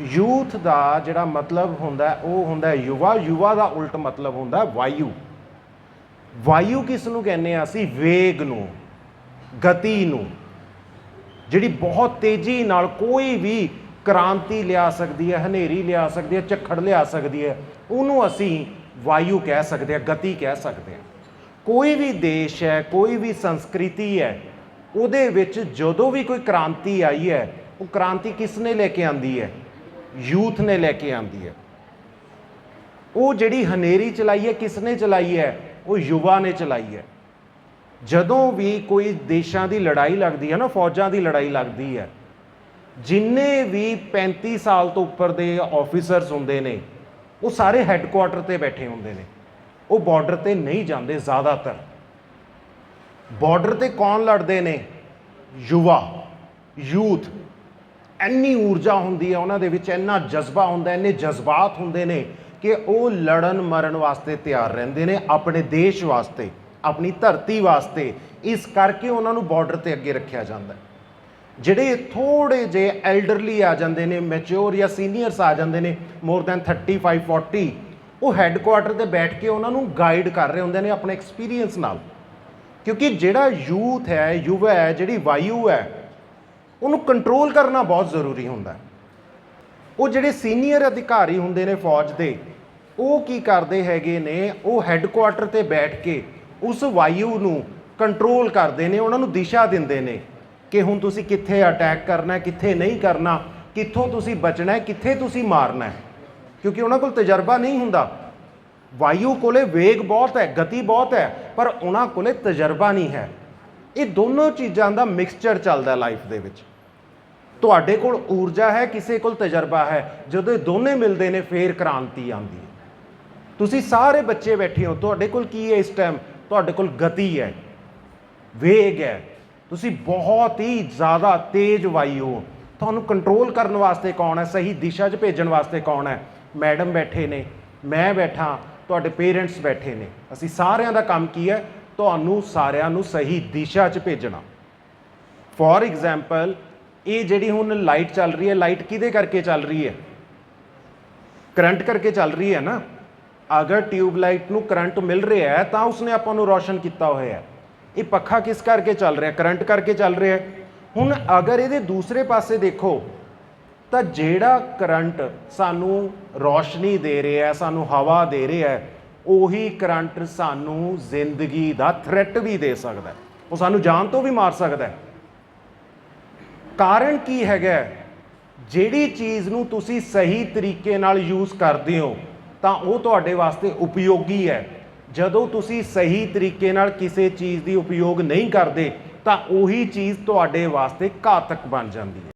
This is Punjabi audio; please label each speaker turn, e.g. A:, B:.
A: ਯੂਥ ਦਾ ਜਿਹੜਾ ਮਤਲਬ ਹੁੰਦਾ ਉਹ ਹੁੰਦਾ ਯੁਵਾ। ਯੁਵਾ ਦਾ ਉਲਟ ਮਤਲਬ ਹੁੰਦਾ ਵਾਯੂ। ਵਾਯੂ ਕਿਸ ਨੂੰ ਕਹਿੰਦੇ ਆ ਅਸੀਂ? ਵੇਗ ਨੂੰ, ਗਤੀ ਨੂੰ, ਜਿਹੜੀ ਬਹੁਤ ਤੇਜ਼ੀ ਨਾਲ ਕੋਈ ਵੀ ਕ੍ਰਾਂਤੀ ਲਿਆ ਸਕਦੀ ਹੈ, ਹਨੇਰੀ ਲਿਆ ਸਕਦੀ ਹੈ, ਝੱਖੜ ਲਿਆ ਸਕਦੀ ਹੈ, ਉਹਨੂੰ ਅਸੀਂ ਵਾਯੂ ਕਹਿ ਸਕਦੇ ਹਾਂ, ਗਤੀ ਕਹਿ ਸਕਦੇ ਹਾਂ। ਕੋਈ ਵੀ ਦੇਸ਼ ਹੈ, ਕੋਈ ਵੀ ਸੰਸਕ੍ਰਿਤੀ ਹੈ, ਉਹਦੇ ਵਿੱਚ ਜਦੋਂ ਵੀ ਕੋਈ ਕ੍ਰਾਂਤੀ ਆਈ ਹੈ, ਉਹ ਕ੍ਰਾਂਤੀ ਕਿਸ ਨੇ ਲੈ ਕੇ ਆਂਦੀ ਹੈ? ਯੂਥ ਨੇ ਲੈ ਕੇ ਆਂਦੀ ਹੈ। ਉਹ ਜਿਹੜੀ ਹਨੇਰੀ ਚਲਾਈ ਹੈ ਕਿਸ ਨੇ ਚਲਾਈ ਹੈ? ਉਹ ਯੁਵਾ ਨੇ ਚਲਾਈ ਹੈ। ਜਦੋਂ ਵੀ ਕੋਈ ਦੇਸ਼ਾਂ ਦੀ ਲੜਾਈ ਲੱਗਦੀ ਹੈ ਨਾ, ਫੌਜਾਂ ਦੀ ਲੜਾਈ ਲੱਗਦੀ ਹੈ, ਜਿੰਨੇ ਵੀ 35 ਸਾਲ ਤੋਂ ਉੱਪਰ ਦੇ ਆਫੀਸਰਸ ਹੁੰਦੇ ਨੇ, ਉਹ ਸਾਰੇ ਹੈੱਡਕੁਆਟਰ ਤੇ ਬੈਠੇ ਹੁੰਦੇ ਨੇ। ਉਹ ਬਾਰਡਰ ਤੇ ਨਹੀਂ ਜਾਂਦੇ ਜ਼ਿਆਦਾਤਰ। ਬਾਰਡਰ ਤੇ ਕੌਣ ਲੜਦੇ ਨੇ? ਯੁਵਾ, ਯੂਥ। ਇੰਨੀ ਊਰਜਾ ਹੁੰਦੀ ਹੈ, ਉਹਨਾਂ ਦੇ ਵਿੱਚ ਇੰਨਾ ਜਜ਼ਬਾ ਹੁੰਦਾ, ਇੰਨੇ ਜਜ਼ਬਾਤ ਹੁੰਦੇ ਨੇ ਕਿ ਉਹ ਲੜਨ ਮਰਨ ਵਾਸਤੇ ਤਿਆਰ ਰਹਿੰਦੇ ਨੇ, ਆਪਣੇ ਦੇਸ਼ ਵਾਸਤੇ, ਆਪਣੀ ਧਰਤੀ ਵਾਸਤੇ। ਇਸ ਕਰਕੇ ਉਹਨਾਂ ਨੂੰ ਬਾਰਡਰ ਤੇ ਅੱਗੇ ਰੱਖਿਆ ਜਾਂਦਾ ਹੈ। ਜਿਹੜੇ ਥੋੜੇ ਜੇ ਐਲਡਰਲੀ ਆ ਜਾਂਦੇ ਨੇ ਮੈਚੁਰ ਜਾਂ ਸੀਨੀਅਰਸ ਆ ਜਾਂਦੇ ਨੇ ਮੋਰ ਦੈਨ 35 40 ਉਹ ਹੈੱਡਕੁਆਟਰ ਤੇ ਬੈਠ ਕੇ ਉਹਨਾਂ ਨੂੰ ਗਾਈਡ ਕਰ ਰਹੇ ਹੁੰਦੇ ਨੇ ਆਪਣੇ ਐਕਸਪੀਰੀਅੰਸ ਨਾਲ। ਕਿਉਂਕਿ ਜਿਹੜਾ ਯੂਥ ਹੈ, ਯੁਵਾ ਹੈ, ਜਿਹੜੀ ਵਾਯੂ ਹੈ ਉਹਨੂੰ ਕੰਟਰੋਲ ਕਰਨਾ ਬਹੁਤ ਜ਼ਰੂਰੀ ਹੁੰਦਾ ਹੈ। ਉਹ ਜਿਹੜੇ ਸੀਨੀਅਰ ਅਧਿਕਾਰੀ ਹੁੰਦੇ ਨੇ ਫੌਜ ਦੇ, ਉਹ ਕੀ ਕਰਦੇ ਹੈਗੇ ਨੇ, ਉਹ ਹੈੱਡਕੁਆਟਰ ਤੇ ਬੈਠ ਕੇ ਉਸ ਵਾਯੂ ਨੂੰ ਕੰਟਰੋਲ ਕਰਦੇ ਨੇ, ਉਹਨਾਂ ਨੂੰ ਦਿਸ਼ਾ ਦਿੰਦੇ ਨੇ ਕਿ ਹੁਣ ਤੁਸੀਂ ਕਿੱਥੇ ਅਟੈਕ ਕਰਨਾ ਕਿੱਥੇ ਨਹੀਂ ਕਰਨਾ, ਕਿੱਥੋਂ ਤੁਸੀਂ ਬਚਣਾ ਕਿੱਥੇ ਤੁਸੀਂ ਮਾਰਨਾ ਕਿਉਂਕਿ ਉਹਨਾਂ ਕੋਲ ਤਜਰਬਾ ਨਹੀਂ ਹੁੰਦਾ। ਵਾਯੂ ਕੋਲੇ ਵੇਗ ਬਹੁਤ ਹੈ, ਗਤੀ ਬਹੁਤ ਹੈ, ਪਰ ਉਹਨਾਂ ਕੋਲੇ ਤਜਰਬਾ ਨਹੀਂ ਹੈ। ਇਹ ਦੋਨੋਂ ਚੀਜ਼ਾਂ ਦਾ ਮਿਕਸਚਰ ਚੱਲਦਾ ਲਾਈਫ ਦੇ ਵਿੱਚ। ਤੁਹਾਡੇ ਕੋਲ ਊਰਜਾ ਹੈ, ਕਿਸੇ ਕੋਲ ਤਜਰਬਾ ਹੈ। ਜਦੋਂ ਇਹ ਦੋਨੇ ਮਿਲਦੇ ਨੇ, ਫੇਰ ਕ੍ਰਾਂਤੀ ਆਉਂਦੀ ਹੈ। ਤੁਸੀਂ ਸਾਰੇ ਬੱਚੇ ਬੈਠੇ ਹੋ, ਤੁਹਾਡੇ ਕੋਲ ਕੀ ਹੈ ਇਸ ਟਾਈਮ ਤੁਹਾਡੇ ਕੋਲ ਗਤੀ ਹੈ, ਵੇਗ ਹੈ। ਤੁਸੀਂ ਬਹੁਤ ਹੀ ਜ਼ਿਆਦਾ ਤੇਜ਼ ਵਾਈ ਹੋ। ਤੁਹਾਨੂੰ ਕੰਟਰੋਲ ਕਰਨ ਵਾਸਤੇ ਕੌਣ ਹੈ? ਸਹੀ ਦਿਸ਼ਾ 'ਚ ਭੇਜਣ ਵਾਸਤੇ ਕੌਣ ਹੈ? ਮੈਡਮ ਬੈਠੇ ਨੇ, ਮੈਂ ਬੈਠਾ, ਤੁਹਾਡੇ ਪੇਰੈਂਟਸ ਬੈਠੇ ਨੇ। ਅਸੀਂ ਸਾਰਿਆਂ ਦਾ ਕੰਮ ਕੀ ਹੈ? ਤੁਹਾਨੂੰ ਸਾਰਿਆਂ ਨੂੰ ਸਹੀ ਦਿਸ਼ਾ 'ਚ ਭੇਜਣਾ। ਫੋਰ ਐਗਜ਼ਾਮਪਲ ਇਹ ਜਿਹੜੀ ਹੁਣ ਲਾਈਟ ਚੱਲ ਰਹੀ ਹੈ ਲਾਈਟ ਕਿਹਦੇ ਕਰਕੇ ਚੱਲ ਰਹੀ ਹੈ? ਕਰੰਟ ਕਰਕੇ ਚੱਲ ਰਹੀ ਹੈ ਨਾ। ਅਗਰ ਟਿਊਬ ਲਾਈਟ ਨੂੰ ਕਰੰਟ ਮਿਲ ਰਿਹਾ ਹੈ, ਤਾਂ ਉਸਨੇ ਆਪਾਂ ਨੂੰ ਰੋਸ਼ਨ ਕੀਤਾ ਹੋਇਆ ਹੈ। ਇਹ ਪੱਖਾ ਕਿਸ ਕਰਕੇ ਚੱਲ ਰਿਹਾ? ਕਰੰਟ ਕਰਕੇ ਚੱਲ ਰਿਹਾ ਹੁਣ ਅਗਰ ਇਹਦੇ ਦੂਸਰੇ ਪਾਸੇ ਦੇਖੋ, ਤਾਂ ਜਿਹੜਾ ਕਰੰਟ ਸਾਨੂੰ ਰੋਸ਼ਨੀ ਦੇ ਰਿਹਾ ਸਾਨੂੰ ਹਵਾ ਦੇ ਰਿਹਾ ਹੈ ਉਹੀ ਕਰੰਟ ਸਾਨੂੰ ਜ਼ਿੰਦਗੀ ਦਾ ਥ੍ਰੈਟ ਵੀ ਦੇ ਸਕਦਾ ਉਹ ਸਾਨੂੰ ਜਾਨ ਤੋਂ ਵੀ ਮਾਰ ਸਕਦਾ ਕਾਰਨ ਕੀ ਹੈਗਾ ਜਿਹੜੀ ਚੀਜ਼ ਨੂੰ ਤੁਸੀਂ ਸਹੀ ਤਰੀਕੇ ਨਾਲ ਯੂਜ਼ ਕਰਦੇ ਹੋ, ਤਾਂ ਉਹ ਤੁਹਾਡੇ ਵਾਸਤੇ ਉਪਯੋਗੀ ਹੈ। ਜਦੋਂ ਤੁਸੀਂ ਸਹੀ ਤਰੀਕੇ ਨਾਲ ਕਿਸੇ ਚੀਜ਼ ਦੀ ਉਪਯੋਗ ਨਹੀਂ ਕਰਦੇ, ਤਾਂ ਉਹੀ ਚੀਜ਼ ਤੁਹਾਡੇ ਵਾਸਤੇ ਘਾਤਕ ਬਣ ਜਾਂਦੀ ਹੈ।